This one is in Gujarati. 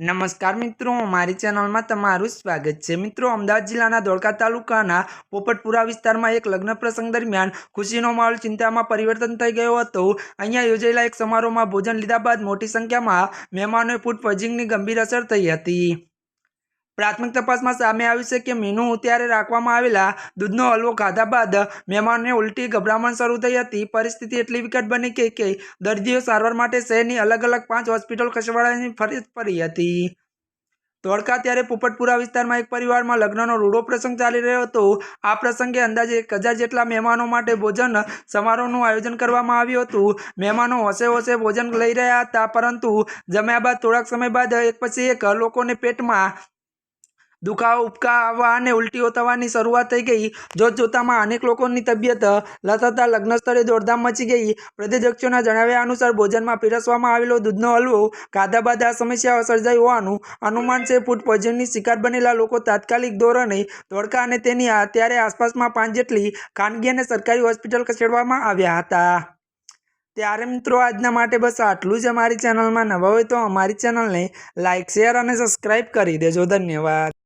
નમસ્કાર મિત્રો, મારી ચેનલમાં તમારું સ્વાગત છે. મિત્રો, અમદાવાદ જિલ્લાના ધોળકા તાલુકાના પોપટપુરા વિસ્તારમાં એક લગ્ન પ્રસંગ દરમિયાન ખુશીનો માહોલ ચિંતામાં પરિવર્તન થઈ ગયો હતો. અહીંયા યોજાયેલા એક સમારોહમાં ભોજન લીધા બાદ મોટી સંખ્યામાં મહેમાનોએ ફૂડ પોઈઝનિંગની ગંભીર અસર થઈ હતી. પ્રાથમિક તપાસમાં સામે આવ્યું છે કે મીનુ ત્યારે રાખવામાં આવેલા દૂધનો હલવો ખાધા બાદ મહેમાનને ઉલટી ગભરામણ શરૂ થઈ હતી. પરિસ્થિતિ એટલી વિકટ બની કે કે દર્દીઓ સારવાર માટે શહેરની અલગ અલગ પાંચ હોસ્પિટલ ખસેડવાની ફરજ પડી હતી. ધોળકા ત્યારે પોપટપુરા વિસ્તારમાં એક પરિવારમાં લગ્નનો રૂડો પ્રસંગ ચાલી રહ્યો હતો. આ પ્રસંગે અંદાજે એક હજાર જેટલા મહેમાનો માટે ભોજન સમારોહનું આયોજન કરવામાં આવ્યું હતું. મહેમાનો હોશે હોશે ભોજન લઈ રહ્યા હતા, પરંતુ જમ્યા બાદ થોડાક સમય બાદ એક પછી એક લોકોને પેટમાં દુખાવો ઉપકા આવવા અને ઉલટીઓ થવાની શરૂઆત થઈ ગઈ. જોત જોતામાં અનેક લોકોની તબિયત લથતા લગ્ન સ્થળે દોડધામ મચી ગઈ. પ્રત્યક્ષોના જણાવ્યા અનુસાર ભોજનમાં પીરસવામાં આવેલો દૂધનો હલવો ખાધા બાદ આ સમસ્યાઓ સર્જાઈ હોવાનું અનુમાન છે. ફૂડ પોઈઝનની શિકાર બનેલા લોકો તાત્કાલિક ધોરણે ધોળકા અને તેની અત્યારે આસપાસમાં પાંચ જેટલી ખાનગી અને સરકારી હોસ્પિટલ ખસેડવામાં આવ્યા હતા. ત્યારે મિત્રો, આજના માટે બસ આટલું જ. અમારી ચેનલમાં નવા હોય તો અમારી ચેનલને લાઇક શેર અને સબસ્ક્રાઈબ કરી દેજો. ધન્યવાદ.